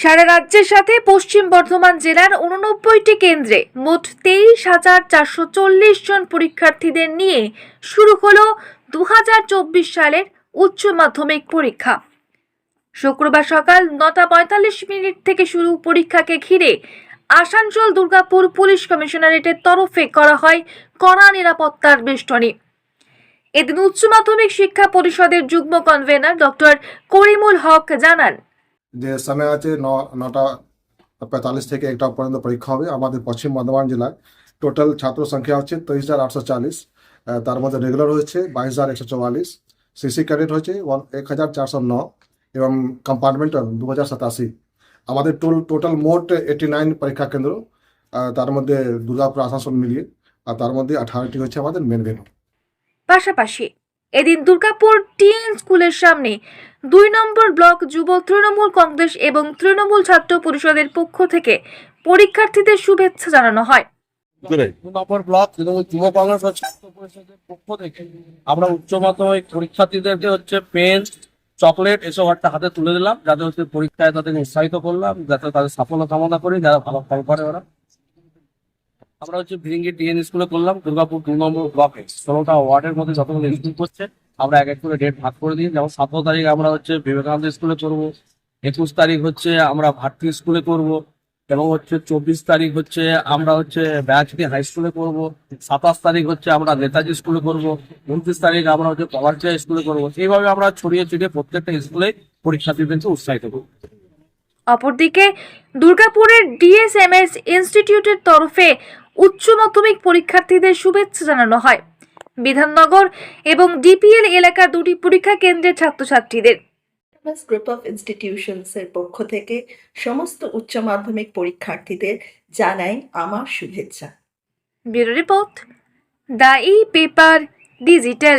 সারা রাজ্যের সাথে পশ্চিম বর্ধমান জেলার উননব্বইটি কেন্দ্রে মোট তেইশ হাজার চারশো চল্লিশ জন পরীক্ষার্থীদের নিয়ে শুরু হলো দু হাজার চব্বিশ সালের উচ্চ মাধ্যমিক পরীক্ষা। শুক্রবার সকাল নটা পঁয়তাল্লিশ মিনিট থেকে শুরু পরীক্ষাকে ঘিরে আসানসোল, দুর্গাপুর পুলিশ কমিশনারেটের তরফে করা হয় কড়া নিরাপত্তার বেষ্টনী। এদিন উচ্চ মাধ্যমিক শিক্ষা পরিষদের যুগ্ম কনভেনার ডক্টর করিমুল হক জানান যে সময় আছে নটা, পঁয়তাল্লিশ থেকে একটা পর্যন্ত পরীক্ষা হবে আমাদের পশ্চিম বর্ধমান জেলায়। টোটাল ছাত্র সংখ্যা হচ্ছে তেইশ হাজার আটশো চাল্লিশ তার মধ্যে রেগুলার হয়েছে বাইশ হাজার একশো চুয়াল্লিশ সিসি ক্যাডেট ওয়ান, এক হাজার চারশো ন এবং কম্পার্টমেন্টাল দু হাজার সাতাশি। আমাদের টোল টোটাল মোট এইটি নাইন পরীক্ষা কেন্দ্র তার মধ্যে দুর্গাপুর, আসানসোল মিলিয়ে, আর তার মধ্যে আঠারোটি হচ্ছে আমাদের মেন ভেন্যু পাশাপাশি এদিন দুর্গাপুর টিএন স্কুলের সামনে দুই নম্বর ব্লক যুব তৃণমূল কংগ্রেস এবং তৃণমূল ছাত্র পরিষদের পক্ষ থেকে পরীক্ষার্থীদের শুভেচ্ছা জানানো হয়। নম্বর ব্লক যুব কংগ্রেস ছাত্র পরিষদের পক্ষ থেকে আমরা উচ্চ মাধ্যমিক পরীক্ষার্থীদেরকে হচ্ছে পেন চকলেট এসব একটা হাতে তুলে দিলাম যাতে হচ্ছে পরীক্ষায় তাদের উৎসাহিত করলাম যাতে তাদের সাফল্য কামনা করি যারা ভালো ফল করে ওরা। আমরা হচ্ছে ভিরিঙ্গি ডিএন স্কুলে করলাম, দুর্গাপুর দু নম্বর ব্লকে ষোলোটা ওয়ার্ডের মধ্যে যতগুলো স্কুল করছে, আমরা এক এক করে ডেট ভাগ করে দিই। যেমন সতেরো তারিখ আমরা হচ্ছে বিবেকানন্দ স্কুলে করব, একুশ তারিখ হচ্ছে আমরা ভাট্টি স্কুলে করব, এবং হচ্ছে চব্বিশ তারিখ হচ্ছে আমরা হচ্ছে ব্যাচকে হাই স্কুলে করব, সাতাশ তারিখ হচ্ছে আমরা নেতাজি স্কুলে করব, উনত্রিশ তারিখ আমরা হচ্ছে কমার্সিয়া স্কুলে করব। এইভাবে আমরা ছড়িয়ে ছড়িয়ে প্রত্যেকটা স্কুলে পরীক্ষার্থীদেরকে উৎসাহিত করব অপরদিকে দুর্গাপুরের ডিএসএমএস ইনস্টিটিউটের তরফে উচ্চ মাধ্যমিক পরীক্ষার্থীদের শুভেচ্ছা জানানো হয়। বিধাননগর এবং ডিপিএল এলাকার দুটি পরীক্ষা কেন্দ্রের ছাত্রছাত্রীদের। গ্রুপ অফ ইনস্টিটিউশনস এর পক্ষ থেকে সমস্ত উচ্চ মাধ্যমিক পরীক্ষার্থীদের জানাই আমার শুভেচ্ছা। Bureau report the E paper digital.